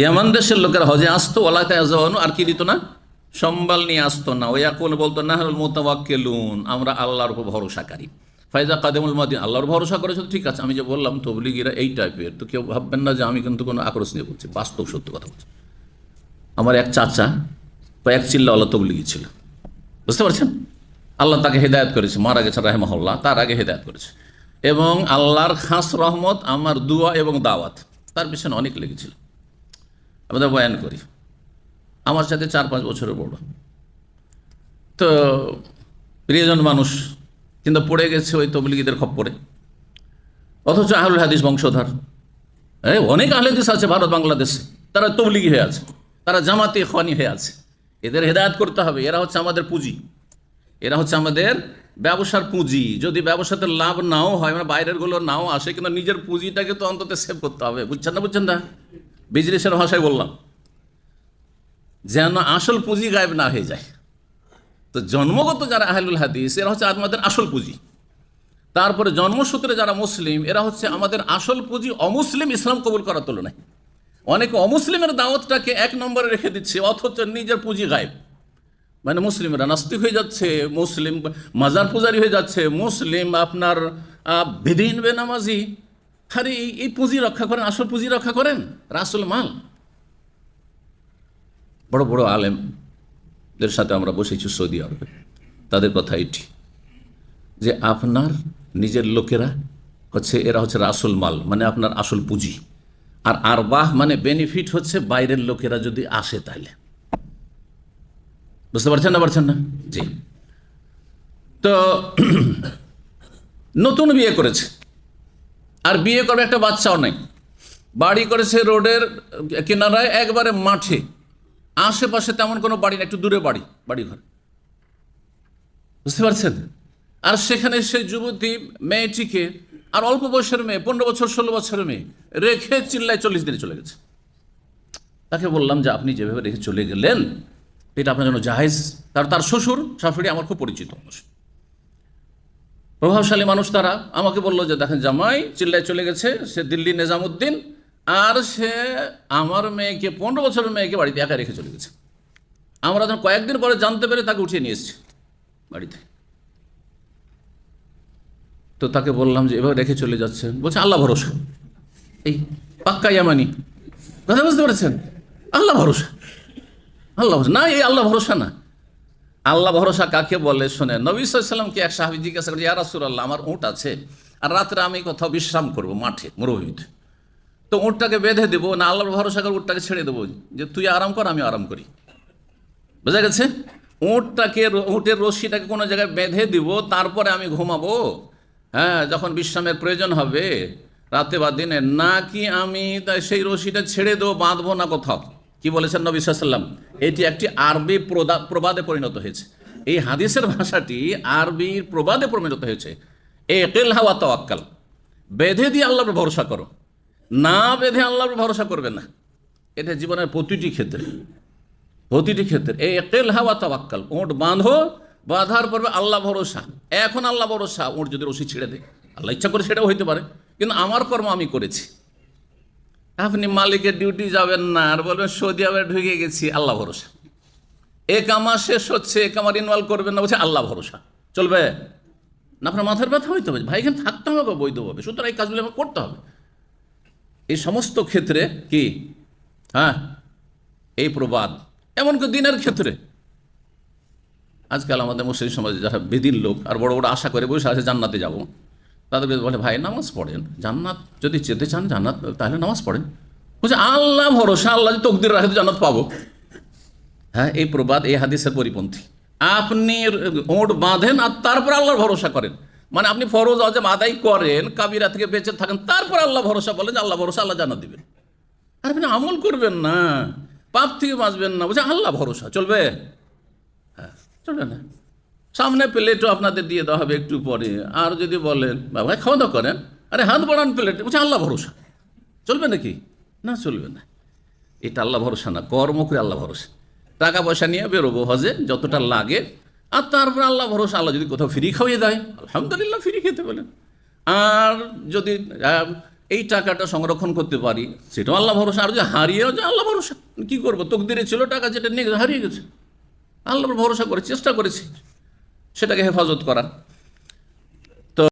ইয়ামান দেশের লোকেরা হজে আসতো ওলাতে আজওয়ানু আর কি দিত না? সম্বল নিয়ে আসতো না। ওই এখন বলতো না হল মোতাবাক্কেলুন আমরা আল্লাহর উপর ভরসাকারী। ফাইজা কাদেমুল মাদিন, আল্লাহর ভরসা করেছ ঠিক আছে। আমি যে বললাম, তবলিগিরা এই টাইপের। তো কেউ ভাববেন না যে আমি কিন্তু কোনো আকর্ষণ নিয়ে বলছি, বাস্তব সত্য কথা বলছি। আমার এক চাচা কয়েক চিল্লা আল্লাহ তবলিগি ছিল। বুঝতে পারছেন? আল্লাহ তাকে হেদায়ত করেছে, মারা গেছে রাহেমহল্লা তার আগে হেদায়ত করেছে। এবং আল্লাহর খাস রহমত, আমার দুয়া এবং দাওয়াত, তার পিছনে অনেক লেগেছিল। আমাদের বয়ান করি। আমার সাথে চার পাঁচ বছরের বড়। তো প্রিয়জন মানুষ, কিন্তু পড়ে গেছে ওই তবলিগীদের খপ্পরে। অথচ আহুল হাদিস বংশধর। এই অনেক আহলে হাদিস আছে ভারত, বাংলাদেশে। তারা তবলিগি হয়ে আছে। তারা জামাতে খানি হয়ে আছে। এদের হেদায়ত করতে হবে। এরা হচ্ছে আমাদের পুঁজি। এরা হচ্ছে আমাদের ব্যবসার পুঁজি। যদি ব্যবসাতে লাভ নাও হয় মানে বাইরেরগুলো নাও আসে, কিন্তু নিজের পুঁজিটাকে তো অন্তত সেভ করতে হবে। বুঝছেন না বুঝছেন না? বিজনেসের ভাষায় বললাম, যেন আসল পুঁজি গায়েব না হয়ে যায়। তো জন্মগত যারা আহলুল হাদিস, এরা হচ্ছে আমাদের আসল পুঁজি। তারপরে জন্মসূত্রে যারা মুসলিম, এরা হচ্ছে আমাদের আসল পুঁজি অমুসলিম ইসলাম কবুল করার তুলনায়। অনেকে অমুসলিমের দাওয়াতটাকে এক নম্বরে রেখে দিচ্ছে, অথচ নিজের পুঁজি গায়েব। মানে মুসলিমরা নাস্তিক হয়ে যাচ্ছে, মুসলিম মাজার পূজারি হয়ে যাচ্ছে, মুসলিম আপনার বেদিন বেনামাজি আরে এই এই পুঁজি রক্ষা করেন, আসল পুঁজি রক্ষা করেন? রাসুল মাল। বড় বড় আলেমদের সাথে আমরা বসেছি সৌদি আরবে। তাদের কথা এটি, যে আপনার নিজের লোকেরা হচ্ছে, এরা হচ্ছে রাসুল মাল মানে আপনার আসল পুঁজি। আর আরবাহ মানে বেনিফিট হচ্ছে বাইরের লোকেরা যদি আসে তাহলে বুঝতে পারছেন না পারছেন না? জি। তো, নতুন বিয়ে করেছে। আর বিয়ে করবে একটা বাচ্চাও নাই। বাড়ি করেছে রোডের কিনারায় একবারে মাঠে। আশেপাশে তেমন কোনো বাড়ি না একটু দূরে বাড়ি বাড়ি ঘর বুঝতে পারছেন? আর সেখানে সেই যুবতী মেয়েটিকে, আর অল্প বয়সের মেয়ে, পনেরো বছর, ষোলো বছরের মেয়ে, রেখে চিল্লায় চল্লিশ দিনে চলে গেছে। তাকে বললাম যে, আপনি যেভাবে রেখে চলে গেলেন, এটা আপনার জন্য জাহেজ। তার তার শ্বশুর, শাশুড়ি আমার খুব পরিচিত। মানুষ প্রভাবশালী মানুষ তারা। আমাকে বলল যে, দেখেন জামাই, চিল্লায় চলে গেছে, সে দিল্লি নিজামুদ্দিন, আর সে আমার মেয়েকে, পনেরো বছরের মেয়েকে বাড়িতে একা রেখে চলে গেছে। আমরা যখন কয়েকদিন পরে জানতে পেরে তাকে উঠিয়ে নিয়ে বাড়িতে। তো তাকে বললাম যে, এভাবে রেখে চলে যাচ্ছে বলছে, আল্লাহ ভরসা। এই পাক্কা ইয়ামানি। কথা বুঝতে পেরেছেন? আল্লাহ ভরসা। আল্লাহ ভরসা। না, এই আল্লাহ ভরসা না। আল্লাহ ভরসা কাকে বলে? শোনে নবী সাল্লামকে এক সাহাবি জিজ্ঞাসা করে ইয়ারাসুর আল্লাহ আমার উঁট আছে, আর রাত্রে আমি কোথাও বিশ্রাম করব মাঠে মরুভূমিতে তো উঁটটাকে বেঁধে দেবো, না আল্লাহর ভরসা করে উঁটটাকে ছেড়ে দেবো? যে তুই আরাম কর, আমি আরাম করি। বোঝা গেছে? উঁটটাকে, উঁটের রশ্মিটাকে কোনো জায়গায় বেঁধে দিব, তারপরে আমি ঘুমাবো? হ্যাঁ যখন বিশ্রামের প্রয়োজন হবে, রাতে বা দিনে, নাকি আমি তা সেই রশিটা ছেড়ে দেবো, বাঁধবো না কোথাও? কি বলেছেন নবী সাল্লাম এটি একটি আরবি প্রবাদে পরিণত হয়েছে। এই হাদিসের ভাষাটি আরবির প্রবাদে পরিণত হয়েছে। এ তাওয়াক্কাল। বেঁধে দিয়ে আল্লাহর ভরসা করো। না বেঁধে আল্লাহর ভরসা করবে না। এটা জীবনের প্রতিটি ক্ষেত্রে। প্রতিটি ক্ষেত্রে। এই একেল হাওয়া তাবাক্কাল ওঁট বাঁধো, বাঁধার পর আল্লাহ ভরসা। এখন আল্লাহ ভরসা। ওঁট যদি রশি ছেড়ে দেয়, আল্লাহ ইচ্ছা করে সেটাও হইতে পারে। কিন্তু আমার কর্ম আমি করেছি। আপনি মালিকের ডিউটি যাবেন না, আর বলবেন, সৌদি আরবে ঢুকে গেছি, আল্লাহ ভরসা। এ কামা শেষ হচ্ছে, এ কামার ইনভলভ করবেন না, বলছে, আল্লাহ ভরসা। চলবে? না, আপনার মাথার ব্যথা হইতে হবে। ভাই, এখানে থাকতে হবে বৈধভাবে সুতরাং এই কাজগুলো আমাকে করতে হবে। এই সমস্ত ক্ষেত্রে কি? হ্যাঁ এই প্রবাদ। এমনকি দিনের ক্ষেত্রে। আজকাল আমাদের মুসলিম সমাজে যারা বেদিন লোক, আর বড় বড় আশা করে বসে আছে, জান্নাতে যাব। তাদেরকে বলে ভাই, নামাজ পড়েন, জান্নাত, যদি যেতে চান জান্নাত, তাহলে নামাজ পড়েন। বলছে, আল্লাহ ভরসা, আল্লাহ যদি তকদির রাখে, তো জান্নাত পাবো। হ্যাঁ এই প্রবাদ, এই হাদিসের পরিপন্থী। আপনি ওঁট বাঁধেন আর তারপর আল্লাহর ভরসা করেন। মানে আপনি ফরজ অজম আদায় করেন, কাবিরা থেকে বেঁচে থাকেন, তারপর আল্লাহ ভরসা বলেন যে আল্লাহ ভরসা, আল্লাহ জান্নাত দিবেন। আর আপনি আমল করবেন না, পাপ থেকে বাঁচবেন না। বলছে, আল্লাহ ভরসা, চলবে? হ্যাঁ চলবে না। সামনে প্লেটও আপনাদের দিয়ে দেওয়া হবে একটু পরে। আর যদি বলেন বাবা খাওয়া দাওয়া করেন। আরে, হাত বাড়ান প্লেটে। বলছে, আল্লাহ ভরসা। চলবে নাকি? না, চলবে না। এটা আল্লাহ ভরসা না, কর্ম করে আল্লাহ ভরসা। টাকা পয়সা নিয়ে বেরোবো হজে, যতটা লাগে। আর তারপর আল্লাহ ভরসা, আল্লাহ যদি কোথাও ফ্রি খাওয়িয়ে দেয়, আলহামদুলিল্লাহ ফ্রি খেতে বলেন। আর যদি এই টাকাটা সংরক্ষণ করতে পারি, সেটাও আল্লাহ ভরসা। আর যে হারিয়েও যে আল্লাহ ভরসা, কী করব? তকদিরে ছিল টাকা, যেটা নিয়ে হারিয়ে গেছে। আল্লাহর ভরসা করে চেষ্টা করেছি। সেটাকে হেফাজত করার